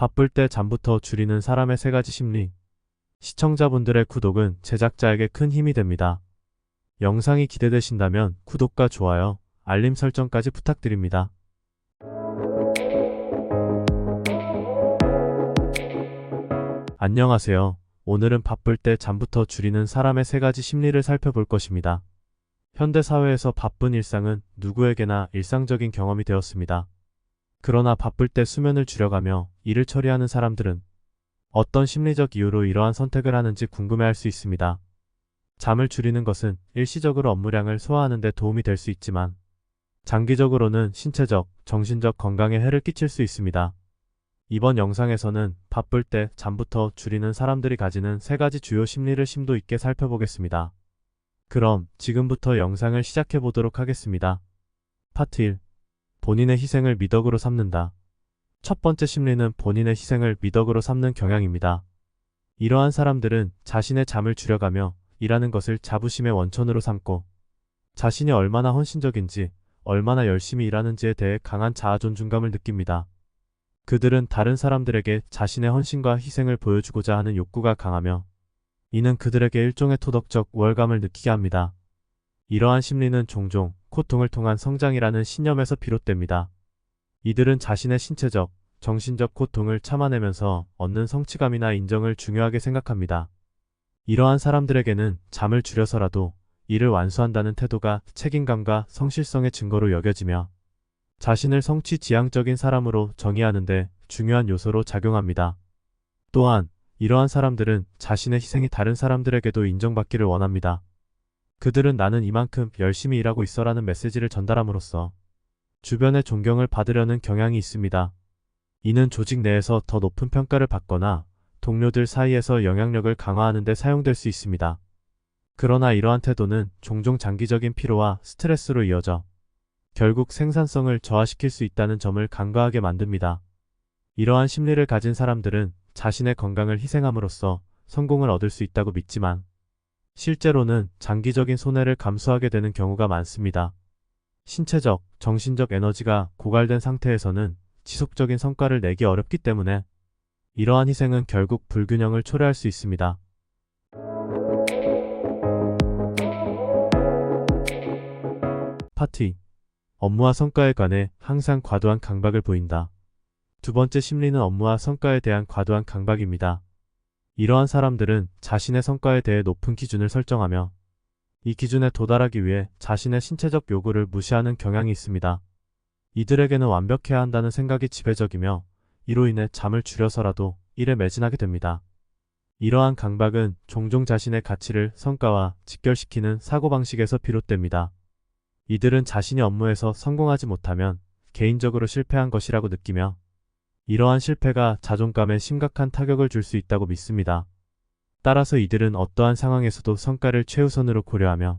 바쁠 때 잠부터 줄이는 사람의 세 가지 심리. 시청자분들의 구독은 제작자에게 큰 힘이 됩니다. 영상이 기대되신다면 구독과 좋아요, 알림 설정까지 부탁드립니다. 안녕하세요. 오늘은 바쁠 때 잠부터 줄이는 사람의 세 가지 심리를 살펴볼 것입니다. 현대 사회에서 바쁜 일상은 누구에게나 일상적인 경험이 되었습니다. 그러나 바쁠 때 수면을 줄여가며 일을 처리하는 사람들은 어떤 심리적 이유로 이러한 선택을 하는지 궁금해할 수 있습니다. 잠을 줄이는 것은 일시적으로 업무량을 소화하는 데 도움이 될 수 있지만 장기적으로는 신체적, 정신적 건강에 해를 끼칠 수 있습니다. 이번 영상에서는 바쁠 때 잠부터 줄이는 사람들이 가지는 세 가지 주요 심리를 심도 있게 살펴보겠습니다. 그럼 지금부터 영상을 시작해 보도록 하겠습니다. 파트 1. 본인의 희생을 미덕으로 삼는다. 첫 번째 심리는 본인의 희생을 미덕으로 삼는 경향입니다. 이러한 사람들은 자신의 잠을 줄여가며 일하는 것을 자부심의 원천으로 삼고 자신이 얼마나 헌신적인지, 얼마나 열심히 일하는지에 대해 강한 자아 존중감을 느낍니다. 그들은 다른 사람들에게 자신의 헌신과 희생을 보여주고자 하는 욕구가 강하며 이는 그들에게 일종의 토덕적 우월감을 느끼게 합니다. 이러한 심리는 종종 고통을 통한 성장이라는 신념에서 비롯됩니다. 이들은 자신의 신체적, 정신적 고통을 참아내면서 얻는 성취감이나 인정을 중요하게 생각합니다. 이러한 사람들에게는 잠을 줄여서라도 일을 완수한다는 태도가 책임감과 성실성의 증거로 여겨지며 자신을 성취 지향적인 사람으로 정의하는데 중요한 요소로 작용합니다. 또한 이러한 사람들은 자신의 희생이 다른 사람들에게도 인정받기를 원합니다. 그들은 나는 이만큼 열심히 일하고 있어라는 메시지를 전달함으로써 주변의 존경을 받으려는 경향이 있습니다. 이는 조직 내에서 더 높은 평가를 받거나 동료들 사이에서 영향력을 강화하는 데 사용될 수 있습니다. 그러나 이러한 태도는 종종 장기적인 피로와 스트레스로 이어져 결국 생산성을 저하시킬 수 있다는 점을 간과하게 만듭니다. 이러한 심리를 가진 사람들은 자신의 건강을 희생함으로써 성공을 얻을 수 있다고 믿지만 실제로는 장기적인 손해를 감수하게 되는 경우가 많습니다. 신체적, 정신적 에너지가 고갈된 상태에서는 지속적인 성과를 내기 어렵기 때문에 이러한 희생은 결국 불균형을 초래할 수 있습니다. 파티 업무와 성과에 관해 항상 과도한 강박을 보인다. 두 번째 심리는 업무와 성과에 대한 과도한 강박입니다. 이러한 사람들은 자신의 성과에 대해 높은 기준을 설정하며 이 기준에 도달하기 위해 자신의 신체적 요구를 무시하는 경향이 있습니다. 이들에게는 완벽해야 한다는 생각이 지배적이며 이로 인해 잠을 줄여서라도 일에 매진하게 됩니다. 이러한 강박은 종종 자신의 가치를 성과와 직결시키는 사고방식에서 비롯됩니다. 이들은 자신이 업무에서 성공하지 못하면 개인적으로 실패한 것이라고 느끼며 이러한 실패가 자존감에 심각한 타격을 줄 수 있다고 믿습니다. 따라서 이들은 어떠한 상황에서도 성과를 최우선으로 고려하며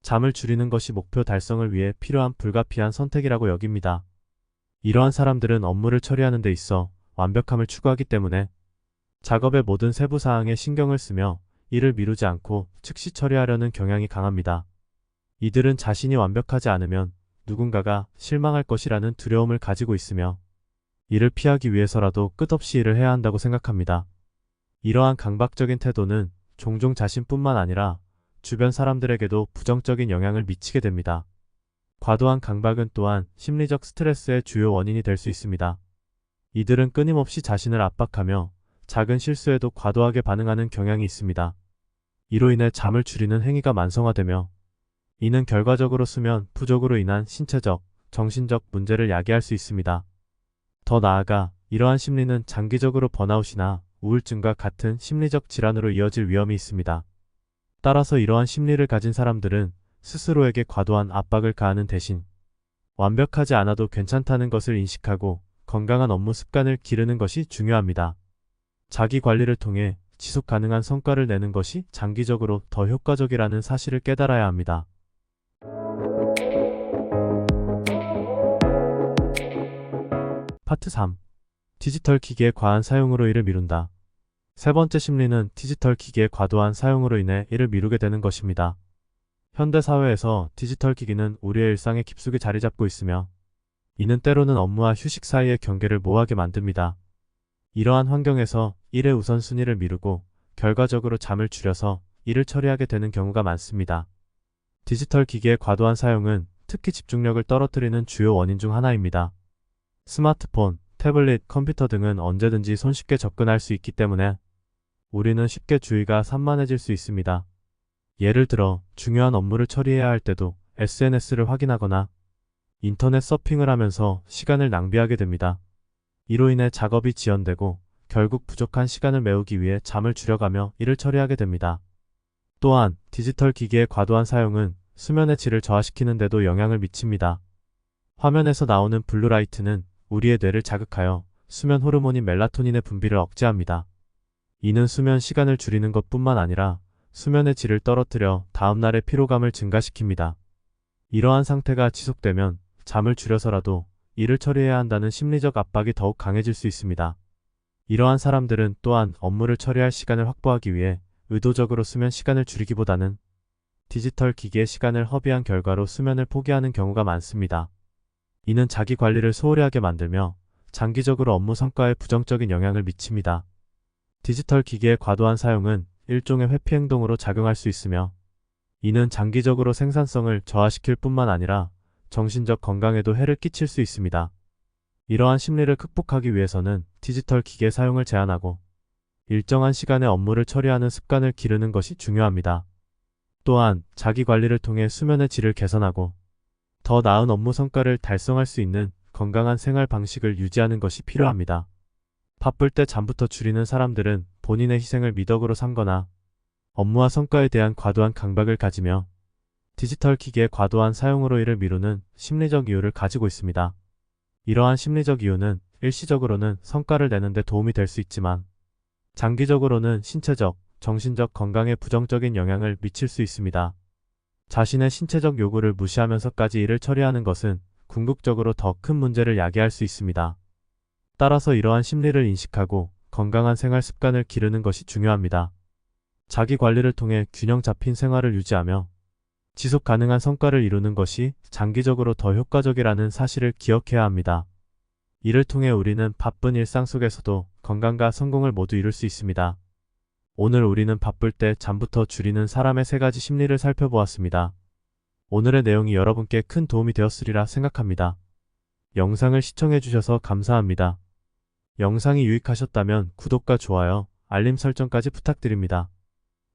잠을 줄이는 것이 목표 달성을 위해 필요한 불가피한 선택이라고 여깁니다. 이러한 사람들은 업무를 처리하는 데 있어 완벽함을 추구하기 때문에 작업의 모든 세부 사항에 신경을 쓰며 일을 미루지 않고 즉시 처리하려는 경향이 강합니다. 이들은 자신이 완벽하지 않으면 누군가가 실망할 것이라는 두려움을 가지고 있으며 이를 피하기 위해서라도 끝없이 일을 해야 한다고 생각합니다. 이러한 강박적인 태도는 종종 자신뿐만 아니라 주변 사람들에게도 부정적인 영향을 미치게 됩니다. 과도한 강박은 또한 심리적 스트레스의 주요 원인이 될 수 있습니다. 이들은 끊임없이 자신을 압박하며 작은 실수에도 과도하게 반응하는 경향이 있습니다. 이로 인해 잠을 줄이는 행위가 만성화되며 이는 결과적으로 수면 부족으로 인한 신체적, 정신적 문제를 야기할 수 있습니다. 더 나아가 이러한 심리는 장기적으로 번아웃이나 우울증과 같은 심리적 질환으로 이어질 위험이 있습니다. 따라서 이러한 심리를 가진 사람들은 스스로에게 과도한 압박을 가하는 대신 완벽하지 않아도 괜찮다는 것을 인식하고 건강한 업무 습관을 기르는 것이 중요합니다. 자기 관리를 통해 지속 가능한 성과를 내는 것이 장기적으로 더 효과적이라는 사실을 깨달아야 합니다. 파트 3. 디지털 기기의 과한 사용으로 일을 미룬다. 세 번째 심리는 디지털 기기의 과도한 사용으로 인해 일을 미루게 되는 것입니다. 현대 사회에서 디지털 기기는 우리의 일상에 깊숙이 자리 잡고 있으며 이는 때로는 업무와 휴식 사이의 경계를 모호하게 만듭니다. 이러한 환경에서 일의 우선순위를 미루고 결과적으로 잠을 줄여서 일을 처리하게 되는 경우가 많습니다. 디지털 기기의 과도한 사용은 특히 집중력을 떨어뜨리는 주요 원인 중 하나입니다. 스마트폰, 태블릿, 컴퓨터 등은 언제든지 손쉽게 접근할 수 있기 때문에 우리는 쉽게 주의가 산만해질 수 있습니다. 예를 들어 중요한 업무를 처리해야 할 때도 SNS를 확인하거나 인터넷 서핑을 하면서 시간을 낭비하게 됩니다. 이로 인해 작업이 지연되고 결국 부족한 시간을 메우기 위해 잠을 줄여가며 일을 처리하게 됩니다. 또한 디지털 기기의 과도한 사용은 수면의 질을 저하시키는 데도 영향을 미칩니다. 화면에서 나오는 블루라이트는 우리의 뇌를 자극하여 수면 호르몬인 멜라토닌의 분비를 억제합니다. 이는 수면 시간을 줄이는 것 뿐만 아니라 수면의 질을 떨어뜨려 다음날의 피로감을 증가시킵니다. 이러한 상태가 지속되면 잠을 줄여서라도 일을 처리해야 한다는 심리적 압박이 더욱 강해질 수 있습니다. 이러한 사람들은 또한 업무를 처리할 시간을 확보하기 위해 의도적으로 수면 시간을 줄이기보다는 디지털 기기의 시간을 허비한 결과로 수면을 포기하는 경우가 많습니다. 이는 자기 관리를 소홀히 하게 만들며 장기적으로 업무 성과에 부정적인 영향을 미칩니다. 디지털 기기의 과도한 사용은 일종의 회피 행동으로 작용할 수 있으며 이는 장기적으로 생산성을 저하시킬 뿐만 아니라 정신적 건강에도 해를 끼칠 수 있습니다. 이러한 심리를 극복하기 위해서는 디지털 기계 사용을 제한하고 일정한 시간에 업무를 처리하는 습관을 기르는 것이 중요합니다. 또한 자기 관리를 통해 수면의 질을 개선하고 더 나은 업무 성과를 달성할 수 있는 건강한 생활 방식을 유지하는 것이 필요합니다. 바쁠 때 잠부터 줄이는 사람들은 본인의 희생을 미덕으로 삼거나 업무와 성과에 대한 과도한 강박을 가지며 디지털 기기의 과도한 사용으로 이를 미루는 심리적 이유를 가지고 있습니다. 이러한 심리적 이유는 일시적으로는 성과를 내는데 도움이 될 수 있지만 장기적으로는 신체적, 정신적 건강에 부정적인 영향을 미칠 수 있습니다. 자신의 신체적 요구를 무시하면서까지 일을 처리하는 것은 궁극적으로 더 큰 문제를 야기할 수 있습니다. 따라서 이러한 심리를 인식하고 건강한 생활 습관을 기르는 것이 중요합니다. 자기 관리를 통해 균형 잡힌 생활을 유지하며 지속 가능한 성과를 이루는 것이 장기적으로 더 효과적이라는 사실을 기억해야 합니다. 이를 통해 우리는 바쁜 일상 속에서도 건강과 성공을 모두 이룰 수 있습니다. 오늘 우리는 바쁠 때 잠부터 줄이는 사람의 세 가지 심리를 살펴보았습니다. 오늘의 내용이 여러분께 큰 도움이 되었으리라 생각합니다. 영상을 시청해주셔서 감사합니다. 영상이 유익하셨다면 구독과 좋아요, 알림 설정까지 부탁드립니다.